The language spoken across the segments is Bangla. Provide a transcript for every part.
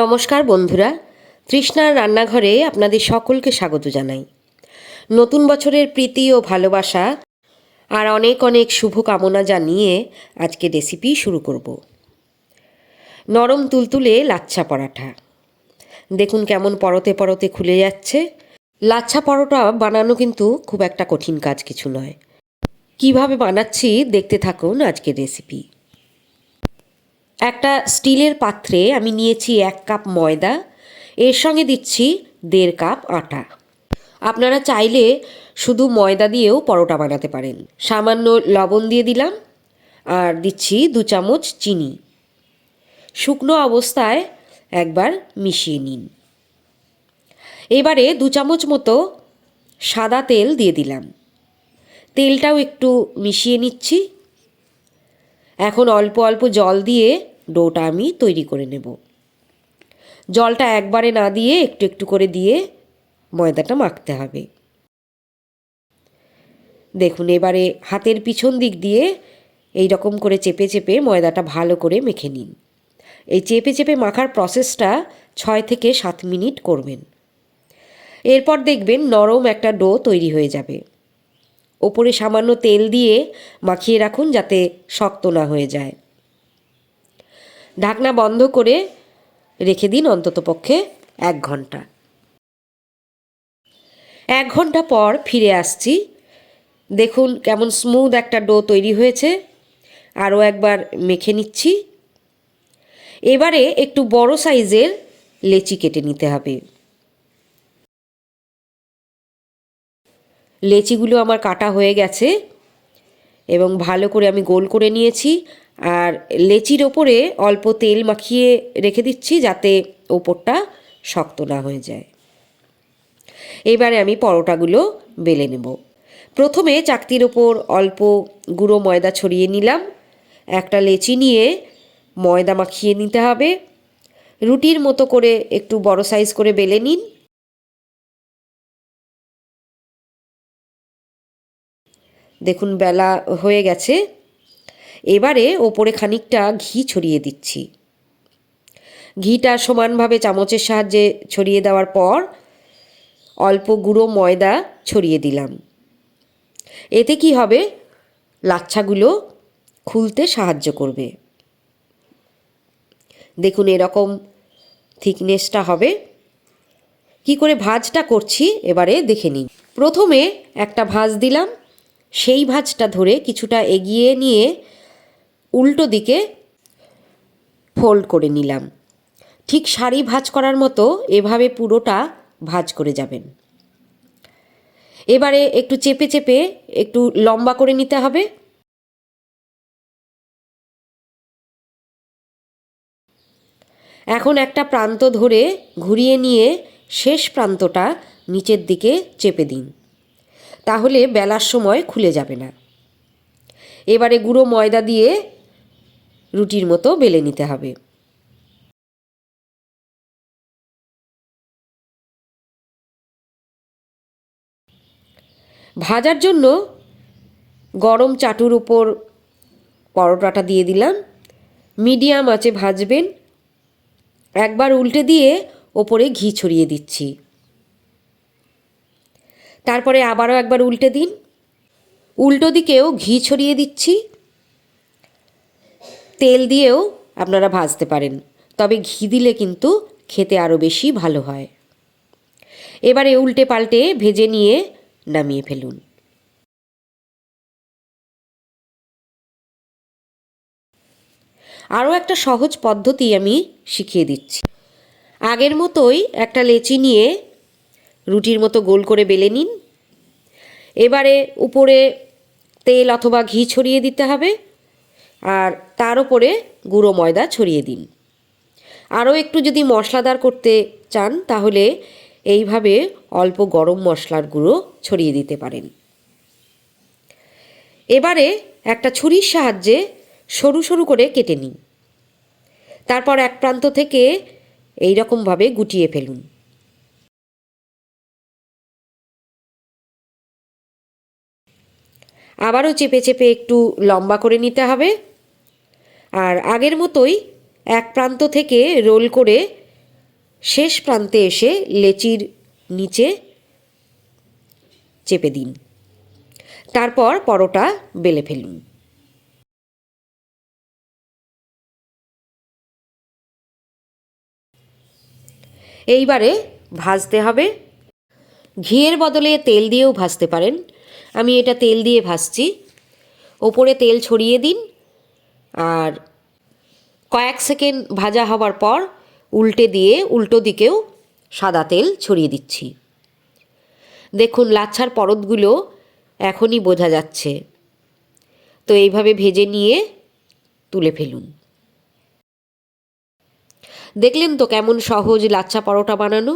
নমস্কার বন্ধুরা, তৃষ্ণার রান্নাঘরে আপনাদের সকলকে স্বাগত জানাই। নতুন বছরের প্রীতি ও ভালোবাসা আর অনেক অনেক শুভ কামনা জানিয়ে আজকে রেসিপি শুরু করব। নরম তুলতুলে লাচ্ছা পরাঠা দেখুন কেমন পরতে পরতে খুলে যাচ্ছে। লাচ্ছা পরোটা বানানো কিন্তু খুব একটা কঠিন কাজ কিছু নয়। কীভাবে বানাচ্ছি দেখতে থাকুন আজকের রেসিপি। একটা স্টিলের পাত্রে আমি নিয়েছি এক কাপ ময়দা, এর সঙ্গে দিচ্ছি দেড় কাপ আটা। আপনারা চাইলে শুধু ময়দা দিয়েও পরোটা বানাতে পারেন। সামান্য লবণ দিয়ে দিলাম আর দিচ্ছি দু চামচ চিনি। শুকনো অবস্থায় একবার মিশিয়ে নিন। এবারে দু চামচ মতো সাদা তেল দিয়ে দিলাম। তেলটাও একটু মিশিয়ে নিচ্ছি। এখন অল্প অল্প জল দিয়ে ডোটা আমি তৈরি করে নেব। জলটা একবারে না দিয়ে একটু একটু করে দিয়ে ময়দাটা মাখতে হবে। দেখুন, এবারে হাতের পিছন দিক দিয়ে এই রকম করে চেপে চেপে ময়দাটা ভালো করে মেখে নিন। এই চেপে চেপে মাখার প্রসেসটা ছয় থেকে সাত মিনিট করবেন। এরপর দেখবেন নরম একটা ডো তৈরি হয়ে যাবে। ওপরে সামান্য তেল দিয়ে মাখিয়ে রাখুন যাতে শক্ত না হয়ে যায়। ঢাকনা বন্ধ করে রেখে দিন অন্ততপক্ষে এক ঘণ্টা। এক ঘণ্টা পর ফিরে আসছি। দেখুন কেমন স্মুথ একটা ডো তৈরি হয়েছে। আরও একবার মেখে নিচ্ছি। এবারে একটু বড় সাইজের লেচি কেটে নিতে হবে। লেচিগুলো আমার কাটা হয়ে গেছে এবং ভালো করে আমি গোল করে নিয়েছি। আর লেচির ওপরে অল্প তেল মাখিয়ে রেখে দিচ্ছি যাতে ওপরটা শক্ত না হয়ে যায়। এবারে আমি পরোটাগুলো বেলে নেব। প্রথমে চাকতির ওপর অল্প গুঁড়ো ময়দা ছড়িয়ে নিলাম। একটা লেচি নিয়ে ময়দা মাখিয়ে নিতে হবে। রুটির মতো করে একটু বড় সাইজ করে বেলে নিন। দেখুন, বেলা হয়ে গেছে। এবারে ওপরে খানিকটা ঘি ছড়িয়ে দিচ্ছি। ঘিটা সমানভাবে চামচের সাহায্যে ছড়িয়ে দেওয়ার পর অল্প গুঁড়ো ময়দা ছড়িয়ে দিলাম। এতে কি হবে? লাচ্ছাগুলো খুলতে সাহায্য করবে। দেখুন, এরকম থিকনেসটা হবে। কি করে ভাজটা করছি, এবারে দেখে নিন। প্রথমে একটা ভাজ দিলাম। সেই ভাজটা ধরে কিছুটা এগিয়ে নিয়ে উল্টো দিকে ফোল্ড করে নিলাম। ঠিক শাড়ি ভাজ করার মতো এভাবে পুরোটা ভাজ করে যাবেন। এবারে একটু চেপে চেপে একটু লম্বা করে নিতে হবে। এখন একটা প্রান্ত ধরে ঘুরিয়ে নিয়ে শেষ প্রান্তটা নিচের দিকে চেপে দিন। তাহলে বেলার সময় খুলে যাবে না। এবারে গুঁড়ো ময়দা দিয়ে রুটির মতো বেলে নিতে হবে। ভাজার জন্য গরম চাটুর উপর পরোটাটা দিয়ে দিলাম। মিডিয়াম আঁচে ভাজবেন। একবার উল্টে দিয়ে ওপরে ঘি ছড়িয়ে দিচ্ছি। তারপরে আবারও একবার উল্টে দিন। উল্টো দিকেও ঘি ছড়িয়ে দিচ্ছি। তেল দিয়েও আপনারা ভাজতে পারেন। তবে ঘি দিলে কিন্তু খেতে আরও বেশি ভালো হয়। এবারে উল্টে পাল্টে ভেজে নিয়ে নামিয়ে ফেলুন। আরও একটা সহজ পদ্ধতি আমি শিখিয়ে দিচ্ছি। আগের মতোই একটা লেচি নিয়ে রুটির মতো গোল করে বেলে নিন। এবারে উপরে তেল অথবা ঘি ছড়িয়ে দিতে হবে আর তার উপরে গুঁড়ো ময়দা ছড়িয়ে দিন। আরও একটু যদি মশলাদার করতে চান, তাহলে এইভাবে অল্প গরম মশলার গুঁড়ো ছড়িয়ে দিতে পারেন। এবারে একটা ছুরির সাহায্যে সরু সরু করে কেটে নিন। তারপর এক প্রান্ত থেকে এই রকমভাবে গুটিয়ে ফেলুন। আবারও চেপে চেপে একটু লম্বা করে নিতে হবে। আর আগের মতোই এক প্রান্ত থেকে রোল করে শেষ প্রান্তে এসে লেচির নিচে চেপে দিন। তারপর পরোটা বেলে ফেলুন। এইবারে ভাজতে হবে। ঘিয়ের বদলে তেল দিয়েও ভাজতে পারেন। আমি এটা তেল দিয়ে ভাজছি। ওপরে তেল ছড়িয়ে দিন। আর কয়েক সেকেন্ড ভাজা হওয়ার পর উল্টে দিয়ে উল্টো দিকেও সাদা তেল ছড়িয়ে দিচ্ছি। দেখুন, লাচ্ছার পরতগুলো এখনই বোঝা যাচ্ছে। তো এইভাবে ভেজে নিয়ে তুলে ফেলুন। দেখলেন তো কেমন সহজ লাচ্ছা পরোটা বানানো?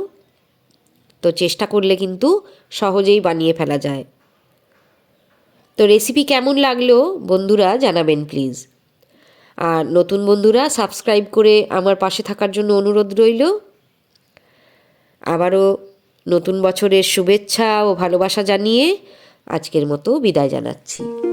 তো চেষ্টা করলে কিন্তু সহজেই বানিয়ে ফেলা যায়। তো রেসিপি কেমন লাগল বন্ধুরা জানাবেন প্লিজ আর নতুন বন্ধুরা সাবস্ক্রাইব করে আমার পাশে থাকার জন্য অনুরোধ রইল। আবারও নতুন বছরের শুভেচ্ছা ও ভালোবাসা জানিয়ে আজকের মতো বিদায় জানাচ্ছি।